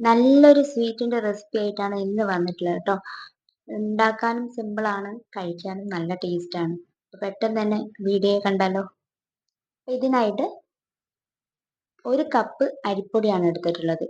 നല്ലൊരു സ്വീറ്റിന്റെ റെസിപ്പി ആയിട്ടാണ് ഇന്ന് വന്നിട്ടുള്ളത് കേട്ടോ. ഉണ്ടാക്കാനും സിമ്പിളാണ് കഴിക്കാനും നല്ല ടേസ്റ്റാണ് പെട്ടെന്ന് തന്നെ വീഡിയോ കണ്ടാലോ? ഇതിനായിട്ട് ഒരു കപ്പ് അരിപ്പൊടിയാണ് എടുത്തിട്ടുള്ളത്.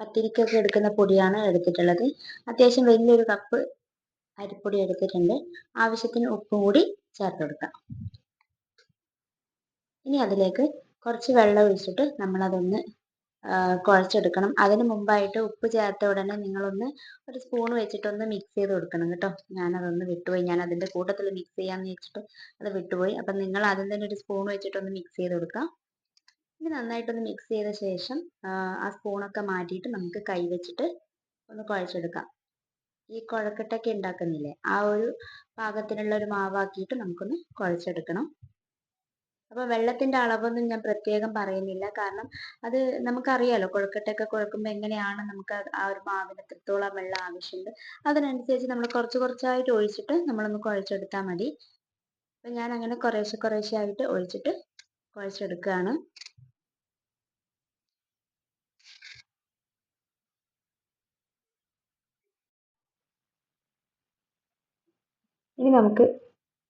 പത്തിരിക്കൊക്കെ എടുക്കുന്ന പൊടിയാണ് എടുത്തിട്ടുള്ളത്. അത്യാവശ്യം വലിയൊരു കപ്പ് അരിപ്പൊടി എടുത്തിട്ടുണ്ട്. ആവശ്യത്തിന് ഉപ്പും കൂടി ചേർത്ത് കൊടുക്കാം. ഇനി അതിലേക്ക് കുറച്ച് വെള്ളം ഒഴിച്ചിട്ട് നമ്മളതൊന്ന് കുഴച്ചെടുക്കണം. അതിന് മുമ്പായിട്ട് ഉപ്പ് ചേർത്ത ഉടനെ നിങ്ങളൊന്ന് ഒരു സ്പൂൺ വെച്ചിട്ടൊന്ന് മിക്സ് ചെയ്ത് കൊടുക്കണം കേട്ടോ. ഞാനതൊന്ന് വിട്ടുപോയി. ഞാൻ അതിന്റെ കൂട്ടത്തിൽ മിക്സ് ചെയ്യാമെന്ന് വെച്ചിട്ട് അത് വിട്ടുപോയി. അപ്പം നിങ്ങൾ ആദ്യം തന്നെ ഒരു സ്പൂൺ വെച്ചിട്ടൊന്ന് മിക്സ് ചെയ്ത് കൊടുക്കാം. ഇനി നന്നായിട്ടൊന്ന് മിക്സ് ചെയ്ത ശേഷം ആ സ്പൂണൊക്കെ മാറ്റിയിട്ട് നമുക്ക് കൈ വെച്ചിട്ട് ഒന്ന് കുഴച്ചെടുക്കാം. ഈ കുഴക്കട്ടൊക്കെ ഉണ്ടാക്കുന്നില്ലേ? ആ ഒരു പാകത്തിനുള്ള ഒരു മാവാക്കിയിട്ട് നമുക്കൊന്ന് കുഴച്ചെടുക്കണം. അപ്പോൾ വെള്ളത്തിന്റെ അളവൊന്നും ഞാൻ പ്രത്യേകം പറയുന്നില്ല. കാരണം അത് നമുക്കറിയാലോ കൊഴുക്കട്ടയൊക്കെ കുഴക്കുമ്പോൾ എങ്ങനെയാണ് നമുക്ക് ആ ഒരു മാവിന് എത്രത്തോളം വെള്ളം ആവശ്യമുണ്ട്. അതിനനുസരിച്ച് നമ്മൾ കുറച്ച് കുറച്ചായിട്ട് ഒഴിച്ചിട്ട് നമ്മളൊന്ന് കുഴച്ചെടുത്താൽ മതി. അപ്പം ഞാൻ അങ്ങനെ കുറേശ്ശെ കുറേശ്ശെ ആയിട്ട് ഒഴിച്ചിട്ട് കുഴച്ചെടുക്കുകയാണ് ഇനി നമുക്ക്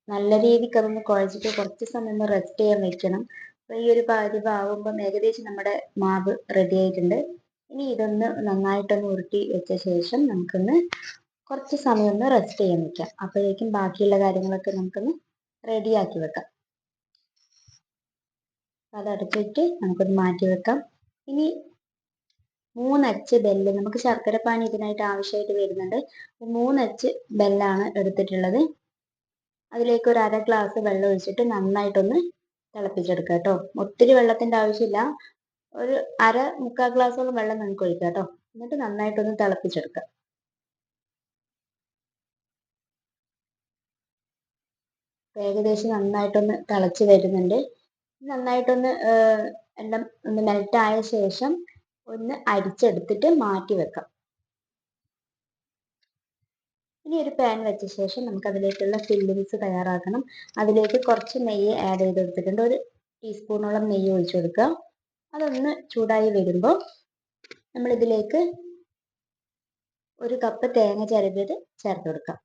നല്ല രീതിക്ക് അതൊന്ന് കുഴച്ചിട്ട് കുറച്ച് സമയം റെസ്റ്റ് ചെയ്യാൻ വെക്കണം. അപ്പോൾ ഈ ഒരു പാചകമാകുമ്പം ഏകദേശം നമ്മുടെ മാവ് റെഡി ആയിട്ടുണ്ട്. ഇനി ഇതൊന്ന് നന്നായിട്ടൊന്ന് ഉരുട്ടി വെച്ച ശേഷം നമുക്കൊന്ന് കുറച്ച് സമയം ഒന്ന് റെസ്റ്റ് ചെയ്യാൻ വെക്കാം. അപ്പോഴേക്കും ബാക്കിയുള്ള കാര്യങ്ങളൊക്കെ നമുക്കൊന്ന് റെഡിയാക്കി വെക്കാം. അത് അടച്ചിട്ട് നമുക്കൊന്ന് മാറ്റി വെക്കാം. ഇനി മൂന്നച്ച് ബെല്ല് നമുക്ക് ശർക്കര പാനി ഇതിനായിട്ട് ആവശ്യമായിട്ട് വരുന്നുണ്ട്. മൂന്നച്ച് ബെല്ലാണ് എടുത്തിട്ടുള്ളത്. അതിലേക്ക് ഒരു അര ഗ്ലാസ് വെള്ളം ഒഴിച്ചിട്ട് നന്നായിട്ടൊന്ന് തിളപ്പിച്ചെടുക്കുക കേട്ടോ. ഒത്തിരി വെള്ളത്തിന്റെ ആവശ്യമില്ല. ഒരു അര മുക്കാൽ ഗ്ലാസ്സോളം വെള്ളം നിങ്ങൾക്ക് ഒഴിക്കുക കേട്ടോ. എന്നിട്ട് നന്നായിട്ടൊന്ന് തിളപ്പിച്ചെടുക്കുക. ഏകദേശം നന്നായിട്ടൊന്ന് തിളച്ച് വരുന്നുണ്ട്. നന്നായിട്ടൊന്ന് എല്ലാം ഒന്ന് മെൽറ്റ് ആയ ശേഷം ഒന്ന് അരിച്ചെടുത്തിട്ട് മാറ്റി വെക്കാം. ഇനി ഒരു പാൻ വെച്ച ശേഷം നമുക്ക് അതിലേക്കുള്ള ഫില്ലിങ്സ് തയ്യാറാക്കണം. അതിലേക്ക് കുറച്ച് നെയ്യ് ആഡ് ചെയ്ത് കൊടുത്തിട്ടുണ്ട്. ഒരു ടീസ്പൂണോളം നെയ്യ് ഒഴിച്ചു കൊടുക്കുക. അതൊന്ന് ചൂടായി വരുമ്പോൾ നമ്മൾ ഇതിലേക്ക് ഒരു കപ്പ് തേങ്ങ ചിരവിയത് ചേർത്ത് കൊടുക്കാം.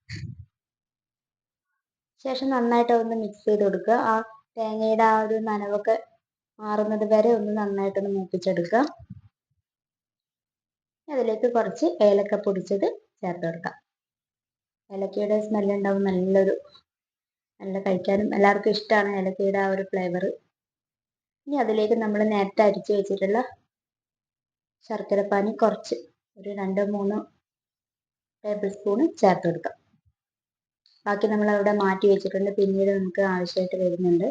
ശേഷം നന്നായിട്ട് ഒന്ന് മിക്സ് ചെയ്ത് കൊടുക്കുക. ആ തേങ്ങയുടെ ആ ഒരു നനവൊക്കെ മാറുന്നത് വരെ ഒന്ന് നന്നായിട്ടൊന്ന് മൂപ്പിച്ചെടുക്കുക. അതിലേക്ക് കുറച്ച് ഏലക്ക പൊടിച്ചത് ചേർത്ത് കൊടുക്കാം. ഏലക്കയുടെ സ്മെല്ല് ഉണ്ടാവും നല്ലൊരു നല്ല കഴിക്കാനും എല്ലാവർക്കും ഇഷ്ടമാണ് ഏലക്കയുടെ ആ ഒരു ഫ്ലേവർ ഇനി അതിലേക്ക് നമ്മൾ നേരത്തെ അരിച്ചു വെച്ചിട്ടുള്ള ശർക്കരപ്പാനി കുറച്ച് ഒരു രണ്ടോ മൂന്നോ ടേബിൾ സ്പൂൺ ചേർത്ത് കൊടുക്കാം. ബാക്കി നമ്മൾ അവിടെ മാറ്റി വെച്ചിട്ടുണ്ട്. പിന്നീട് നമുക്ക് ആവശ്യമായിട്ട് വരുന്നുണ്ട്.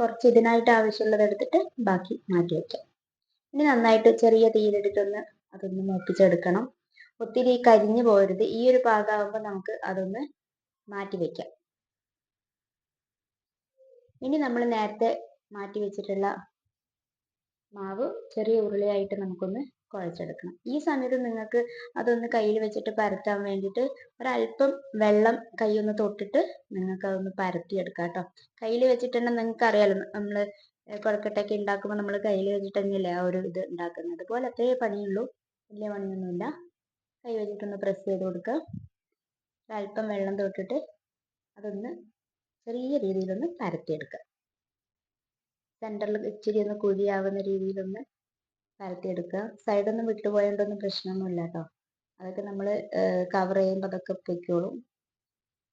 കുറച്ച് ഇതിനായിട്ട് ആവശ്യമുള്ളത് എടുത്തിട്ട് ബാക്കി മാറ്റി വെക്കാം. ഇനി നന്നായിട്ട് ചെറിയ തീയിലിട്ടിട്ടൊന്ന് അതൊന്ന് മൂപ്പിച്ചെടുക്കണം. ഒത്തിരി കരിഞ്ഞു പോരുത് ഈ ഒരു പാകമാകുമ്പോൾ നമുക്ക് അതൊന്ന് മാറ്റി വെക്കാം. ഇനി നമ്മൾ നേരത്തെ മാറ്റി വെച്ചിട്ടുള്ള മാവ് ചെറിയ ഉരുളയായിട്ട് നമുക്കൊന്ന് കുഴച്ചെടുക്കണം. ഈ സമയത്ത് നിങ്ങൾക്ക് അതൊന്ന് കയ്യിൽ വെച്ചിട്ട് പരത്താൻ വേണ്ടിയിട്ട് ഒരല്പം വെള്ളം കൈയൊന്ന് തൊട്ടിട്ട് നിങ്ങൾക്ക് അതൊന്ന് പരത്തിയെടുക്കാം കേട്ടോ. കയ്യിൽ വെച്ചിട്ടുണ്ടെങ്കിൽ നിങ്ങൾക്ക് അറിയാലോ നമ്മൾ കുഴക്കട്ടൊക്കെ ഉണ്ടാക്കുമ്പോൾ നമ്മൾ കയ്യിൽ വെച്ചിട്ട് ആ ഒരു ഇത് ഉണ്ടാക്കുന്നത്. അതുപോലെ അത്രേ പണിയുള്ളൂ. വലിയ പണിയൊന്നുമില്ല. കൈ വെച്ചിട്ടൊന്ന് പ്രസ് ചെയ്ത് കൊടുക്കുക അല്പം വെള്ളം തൊട്ടിട്ട് അതൊന്ന് ചെറിയ രീതിയിലൊന്ന് പരത്തിയെടുക്കുക സെന്ററിൽ ഇച്ചിരി ഒന്ന് കുഴിയാവുന്ന രീതിയിലൊന്ന് പരത്തിയെടുക്കുക സൈഡൊന്നും വിട്ടുപോയതുകൊണ്ടൊന്നും പ്രശ്നമൊന്നുമില്ല കേട്ടോ അതൊക്കെ നമ്മൾ കവർ ചെയ്യുമ്പോൾ അതൊക്കെ പൊയ്ക്കോളും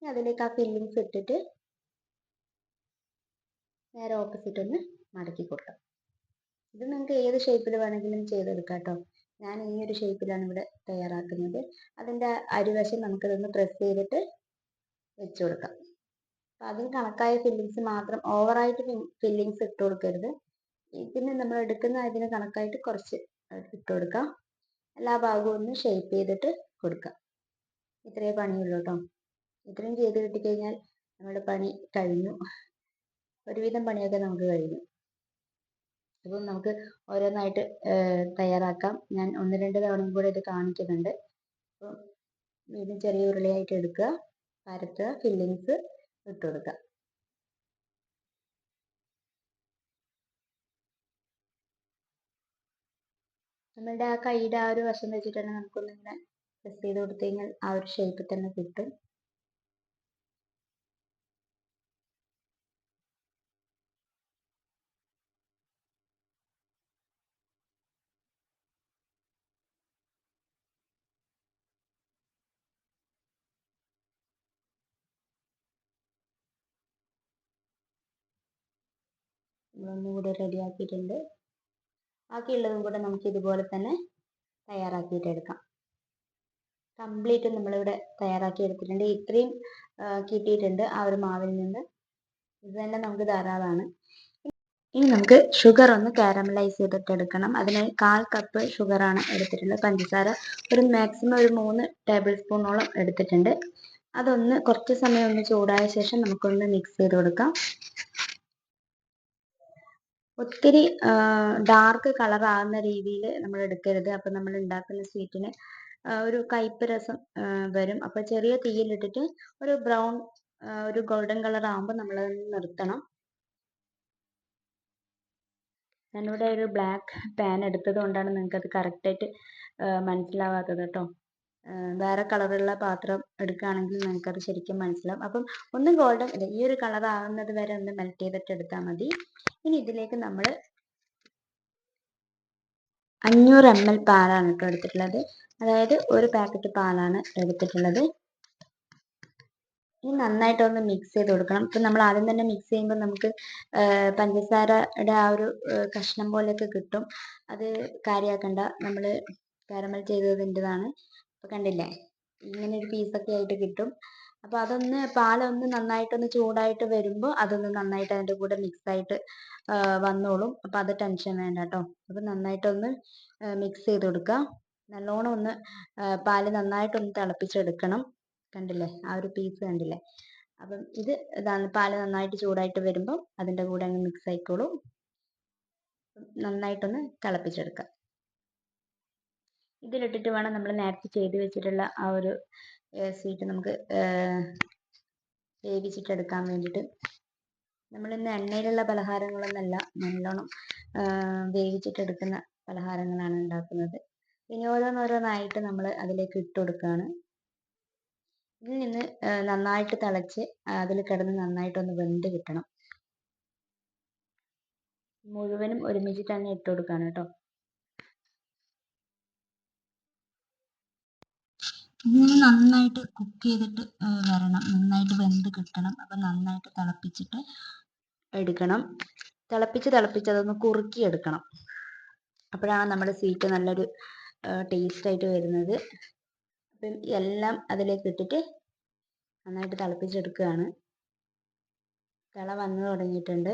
അതിലേക്ക് ആ ഫില്ലിങ്സ് ഇട്ടിട്ട് നേരെ ഓപ്പോസിറ്റ് ഒന്ന് മടക്കി കൊടുക്കാം. ഇത് നിങ്ങൾക്ക് ഏത് ഷേപ്പിൽ വേണമെങ്കിലും ചെയ്തെടുക്കാം കേട്ടോ ഞാൻ ഈ ഒരു ഷേപ്പിലാണ് ഇവിടെ തയ്യാറാക്കുന്നത്. അതിന്റെ അരിവശം നമുക്ക് ഇതൊന്ന് പ്രസ് ചെയ്തിട്ട് വെച്ചു കൊടുക്കാം. അപ്പം അതിന് കണക്കായ ഫില്ലിങ്സ് മാത്രം ഓവറായിട്ട് ഫില്ലിങ്സ് ഇട്ട് കൊടുക്കരുത്. ഇതിന് നമ്മൾ എടുക്കുന്ന അതിന് കണക്കായിട്ട് കുറച്ച് ഇട്ട് കൊടുക്കാം. എല്ലാ ഭാഗവും ഒന്ന് ഷേപ്പ് ചെയ്തിട്ട് കൊടുക്കാം. ഇത്രയേ പണിയുള്ളൂ കേട്ടോ ഇത്രയും ചെയ്ത് കിട്ടിക്കഴിഞ്ഞാൽ നമ്മുടെ പണി കഴിഞ്ഞു. ഒരുവിധം പണിയൊക്കെ നമുക്ക് കഴിഞ്ഞു. അപ്പം നമുക്ക് ഓരോന്നായിട്ട് തയ്യാറാക്കാം. ഞാൻ ഒന്ന് രണ്ട് തവണ കൂടെ ഇത് കാണിക്കുന്നുണ്ട്. അപ്പം വീണ്ടും ചെറിയ ഉരുളയായിട്ട് എടുക്കുക. പരത്തുക ഫില്ലിങ്സ് ഇട്ട് കൊടുക്കുക. നമ്മളുടെ ആ കൈയുടെ ആ ഒരു വശം വെച്ചിട്ട് തന്നെ നമുക്കൊന്നിങ്ങനെ പ്രസ് ചെയ്ത് കൊടുത്തു കഴിഞ്ഞാൽ ആ ഒരു ഷേപ്പിൽ തന്നെ കിട്ടും. നമ്മളൊന്നുകൂടെ റെഡിയാക്കിയിട്ടുണ്ട്. ബാക്കിയുള്ളതും കൂടെ നമുക്ക് ഇതുപോലെ തന്നെ തയ്യാറാക്കിയിട്ട് എടുക്കാം കംപ്ലീറ്റ് നമ്മളിവിടെ തയ്യാറാക്കി എടുത്തിട്ടുണ്ട് ഇത്രയും കിട്ടിയിട്ടുണ്ട് ആ ഒരു മാവിൽ നിന്ന്. ഇത് തന്നെ നമുക്ക് ധാരാളമാണ്. ഇനി നമുക്ക് ഷുഗർ ഒന്ന് കാരമലൈസ് ചെയ്തിട്ട് എടുക്കണം അതിന് കാൽ കപ്പ് ഷുഗറാണ് എടുത്തിട്ടുള്ളത്. പഞ്ചസാര ഒരു മാക്സിമം ഒരു മൂന്ന് ടേബിൾ സ്പൂണോളം എടുത്തിട്ടുണ്ട്. അതൊന്ന് കുറച്ച് സമയം ഒന്ന് ചൂടായ ശേഷം നമുക്കൊന്ന് മിക്സ് ചെയ്ത് കൊടുക്കാം. ഒത്തിരി ഡാർക്ക് കളർ ആകുന്ന രീതിയിൽ നമ്മൾ എടുക്കരുത്. അപ്പം നമ്മൾ ഉണ്ടാക്കുന്ന സ്വീറ്റിന് ഒരു കയ്പ്പ് രസം വരും. അപ്പോൾ ചെറിയ തീയിലിട്ടിട്ട് ഒരു ബ്രൗൺ ഒരു ഗോൾഡൻ കളർ ആകുമ്പോൾ നമ്മൾ നിർത്തണം. ഞാനിവിടെ ഒരു ബ്ലാക്ക് പാൻ എടുത്തത് കൊണ്ടാണ് നിങ്ങൾക്ക് അത് കറക്റ്റായിട്ട് മനസ്സിലാവാത്തത് കേട്ടോ. വേറെ കളറുള്ള പാത്രം എടുക്കുകയാണെങ്കിൽ നിങ്ങൾക്കത് ശരിക്കും മനസ്സിലാവും. അപ്പം ഒന്ന് ഗോൾഡൻ ഈ ഒരു കളർ ആവുന്നത് വരെ ഒന്ന് മെൽറ്റ് ചെയ്തിട്ട് എടുത്താൽ മതി. ഇനി ഇതിലേക്ക് നമ്മൾ അഞ്ഞൂറ് എം എൽ പാലാണ് കേട്ടോ എടുത്തിട്ടുള്ളത്. അതായത് ഒരു പാക്കറ്റ് പാലാണ് എടുത്തിട്ടുള്ളത്. ഇനി നന്നായിട്ടൊന്ന് മിക്സ് ചെയ്ത് കൊടുക്കണം. ഇപ്പം നമ്മൾ ആദ്യം തന്നെ മിക്സ് ചെയ്യുമ്പോൾ നമുക്ക് പഞ്ചസാരയുടെ ആ ഒരു കഷ്ണം പോലെയൊക്കെ കിട്ടും. അത് കാര്യമാക്കണ്ട നമ്മൾ കാരമൽ ചെയ്തതിന്റെതാണ്. ഇപ്പം കണ്ടില്ലേ? ഇങ്ങനെ ഒരു പീസൊക്കെ ആയിട്ട് കിട്ടും. അപ്പോൾ അതൊന്ന് പാലൊന്ന് നന്നായിട്ടൊന്ന് ചൂടായിട്ട് വരുമ്പോൾ അതൊന്ന് നന്നായിട്ട് അതിന്റെ കൂടെ മിക്സ് ആയിട്ട് വന്നോളും. അപ്പോൾ അത് ടെൻഷൻ വേണ്ട കേട്ടോ അപ്പോൾ നന്നായിട്ടൊന്ന് മിക്സ് ചെയ്ത് കൊടുക്കുക നല്ലോണം ഒന്ന് പാൽ നന്നായിട്ടൊന്ന് തിളപ്പിച്ചെടുക്കണം. കണ്ടില്ലേ? ആ ഒരു പീസ് കണ്ടില്ലേ? അപ്പം ഇത് ഇതാണ് പാൽ നന്നായിട്ട് ചൂടായിട്ട് വരുമ്പോൾ അതിന്റെ കൂടെ അങ്ങ് മിക്സ് ആയിക്കോളും. നന്നായിട്ടൊന്ന് തിളപ്പിച്ചെടുക്കുക ഇതിലിട്ടിട്ട് വേണം നമ്മൾ നേരത്തെ ചെയ്ത് വെച്ചിട്ടുള്ള ആ ഒരു സ്വീറ്റ് നമുക്ക് വേവിച്ചിട്ടെടുക്കാൻ വേണ്ടിയിട്ട്. നമ്മളിന്ന് എണ്ണയിലുള്ള പലഹാരങ്ങളൊന്നല്ല നല്ലോണം വേവിച്ചിട്ടെടുക്കുന്ന പലഹാരങ്ങളാണ് ഉണ്ടാക്കുന്നത്. ഇനി ഓരോന്നോരോന്നായിട്ട് നമ്മൾ അതിലേക്ക് ഇട്ട് കൊടുക്കുകയാണ് ഇതിൽ നിന്ന് നന്നായിട്ട് തിളച്ച് അതിൽ കിടന്ന് നന്നായിട്ടൊന്ന് വെന്ത് കിട്ടണം. മുഴുവനും ഒരുമിച്ച് തന്നെ ഇട്ട് കൊടുക്കുകയാണ് കേട്ടോ. ഇതിന് നന്നായിട്ട് കുക്ക് ചെയ്തിട്ട് വരണം. നന്നായിട്ട് വെന്ത് കിട്ടണം. അപ്പം നന്നായിട്ട് തിളപ്പിച്ചിട്ട് എടുക്കണം. തിളപ്പിച്ച് തിളപ്പിച്ച് അതൊന്ന് കുറുക്കി എടുക്കണം അപ്പോഴാണ് നമ്മുടെ സ്വീറ്റ് നല്ലൊരു ടേസ്റ്റ് ആയിട്ട് വരുന്നത്. അപ്പം എല്ലാം അതിലേക്ക് ഇട്ടിട്ട് നന്നായിട്ട് തിളപ്പിച്ചെടുക്കുകയാണ്. തിള വന്നു തുടങ്ങിയിട്ടുണ്ട്.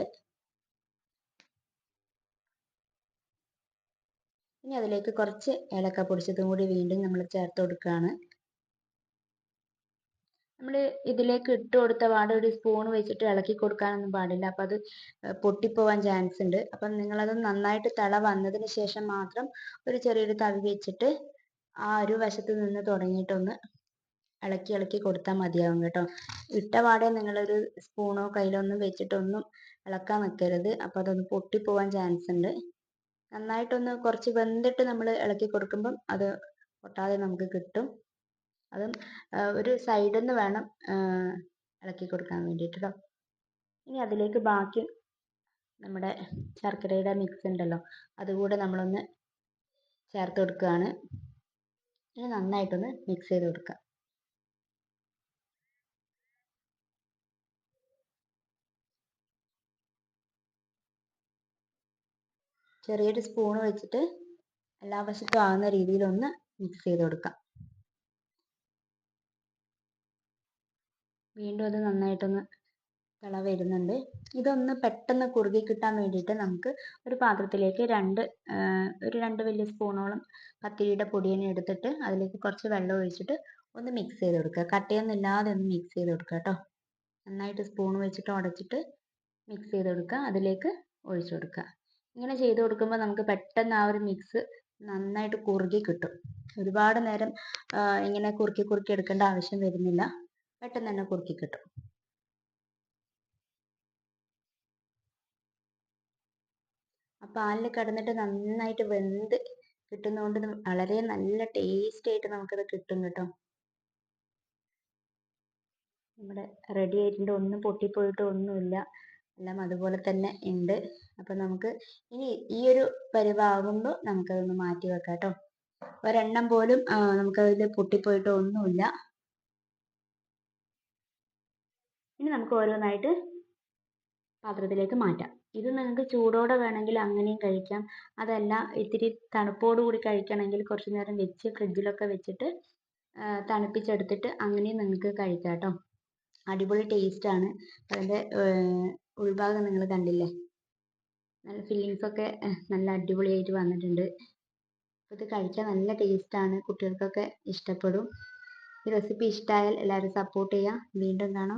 ഇനി അതിലേക്ക് കുറച്ച് ഏലക്ക പൊടിച്ചതും കൂടി വീണ്ടും നമ്മൾ ചേർത്ത് കൊടുക്കുകയാണ്. നമ്മൾ ഇതിലേക്ക് ഇട്ട് കൊടുത്ത പാടെ ഒരു സ്പൂൺ വെച്ചിട്ട് ഇളക്കി കൊടുക്കാനൊന്നും പാടില്ല. അപ്പം അത് പൊട്ടിപ്പോവാൻ ചാൻസ് ഉണ്ട്. അപ്പം നിങ്ങളത് നന്നായിട്ട് തള വന്നതിന് ശേഷം മാത്രം ഒരു ചെറിയൊരു തവി വെച്ചിട്ട് ആ ഒരു വശത്ത് നിന്ന് തുടങ്ങിയിട്ടൊന്ന് ഇളക്കി ഇളക്കി കൊടുത്താൽ മതിയാവും കേട്ടോ. ഇട്ട പാടെ നിങ്ങളൊരു സ്പൂണോ കയ്യിലോ ഒന്നും വെച്ചിട്ടൊന്നും ഇളക്കാൻ നിൽക്കരുത് അപ്പോൾ അതൊന്ന് പൊട്ടിപ്പോവാൻ ചാൻസ് ഉണ്ട്. നന്നായിട്ടൊന്ന് കുറച്ച് വെന്തിട്ട് നമ്മൾ ഇളക്കി കൊടുക്കുമ്പം അത് പൊട്ടാതെ നമുക്ക് കിട്ടും. അതും ഒരു സൈഡിൽ നിന്ന് വേണം ഇളക്കി കൊടുക്കാൻ വേണ്ടിയിട്ട് കേട്ടോ ഇനി അതിലേക്ക് ബാക്കി നമ്മുടെ ശർക്കരയുടെ മിക്സ് ഉണ്ടല്ലോ അതുകൂടെ നമ്മളൊന്ന് ചേർത്ത് കൊടുക്കുകയാണ് ഇനി നന്നായിട്ടൊന്ന് മിക്സ് ചെയ്ത് കൊടുക്കുക ചെറിയൊരു സ്പൂൺ വെച്ചിട്ട് എല്ലാ വശത്തും ആകുന്ന രീതിയിലൊന്ന് മിക്സ് ചെയ്ത് കൊടുക്കാം. വീണ്ടും അത് നന്നായിട്ടൊന്ന് തിള വരുന്നുണ്ട് ഇതൊന്ന് പെട്ടെന്ന് കുറുകി കിട്ടാൻ വേണ്ടിയിട്ട് നമുക്ക് ഒരു പാത്രത്തിലേക്ക് രണ്ട് ഒരു രണ്ട് വലിയ സ്പൂണോളം പത്തിരിയുടെ പൊടി എടുത്തിട്ട് അതിലേക്ക് കുറച്ച് വെള്ളം ഒഴിച്ചിട്ട് ഒന്ന് മിക്സ് ചെയ്ത് കൊടുക്കുക. കട്ടയൊന്നും ഇല്ലാതെ ഒന്ന് മിക്സ് ചെയ്ത് കൊടുക്കുക കേട്ടോ. നന്നായിട്ട് സ്പൂൺ വെച്ചിട്ട് ഉടച്ചിട്ട് മിക്സ് ചെയ്ത് കൊടുക്കുക. അതിലേക്ക് ഒഴിച്ചു കൊടുക്കുക. ഇങ്ങനെ ചെയ്ത് കൊടുക്കുമ്പോൾ നമുക്ക് പെട്ടെന്ന് ആ ഒരു മിക്സ് നന്നായിട്ട് കുറുകി കിട്ടും. ഒരുപാട് നേരം ഇങ്ങനെ കുറുക്കി കുറുക്കി എടുക്കേണ്ട ആവശ്യം വരുന്നില്ല. പെട്ടെന്ന് തന്നെ കുറുക്കി കിട്ടും. ആ പാലിൽ കിടന്നിട്ട് നന്നായിട്ട് വെന്ത് കിട്ടുന്നതുകൊണ്ട് വളരെ നല്ല ടേസ്റ്റ് ആയിട്ട് നമുക്കത് കിട്ടും കേട്ടോ. നമ്മുടെ റെഡി ആയിട്ടുണ്ട്. ഒന്നും പൊട്ടിപ്പോയിട്ട് ഒന്നുമില്ല. എല്ലാം അതുപോലെ തന്നെ ഉണ്ട്. അപ്പം നമുക്ക് ഇനി ഈ ഒരു പരിവാകുമ്പോൾ നമുക്കതൊന്ന് മാറ്റി വെക്കാം കേട്ടോ. ഒരെണ്ണം പോലും നമുക്കതിൽ പൊട്ടിപ്പോയിട്ടോ ഒന്നുമില്ല. ഇനി നമുക്ക് ഓരോന്നായിട്ട് പാത്രത്തിലേക്ക് മാറ്റാം. ഇത് നിങ്ങൾക്ക് ചൂടോടെ വേണമെങ്കിൽ അങ്ങനെയും കഴിക്കാം. അതല്ല ഇത്തിരി കൂടി കഴിക്കണമെങ്കിൽ കുറച്ച് നേരം വെച്ച് ഫ്രിഡ്ജിലൊക്കെ വെച്ചിട്ട് തണുപ്പിച്ചെടുത്തിട്ട് അങ്ങനെയും നിങ്ങൾക്ക് കഴിക്കാം കേട്ടോ. അടിപൊളി ടേസ്റ്റ് ആണ്. അതിന്റെ ഉൾഭാഗം നിങ്ങൾ കണ്ടില്ലേ? നല്ല ഫില്ലിങ്സൊക്കെ നല്ല അടിപൊളിയായിട്ട് വന്നിട്ടുണ്ട്. ഇത് കഴിക്കാൻ നല്ല ടേസ്റ്റ് ആണ്. കുട്ടികൾക്കൊക്കെ ഇഷ്ടപ്പെടും. ഈ റെസിപ്പി ഇഷ്ടമായാൽ എല്ലാവരും സപ്പോർട്ട് ചെയ്യുക വീണ്ടും കാണാം.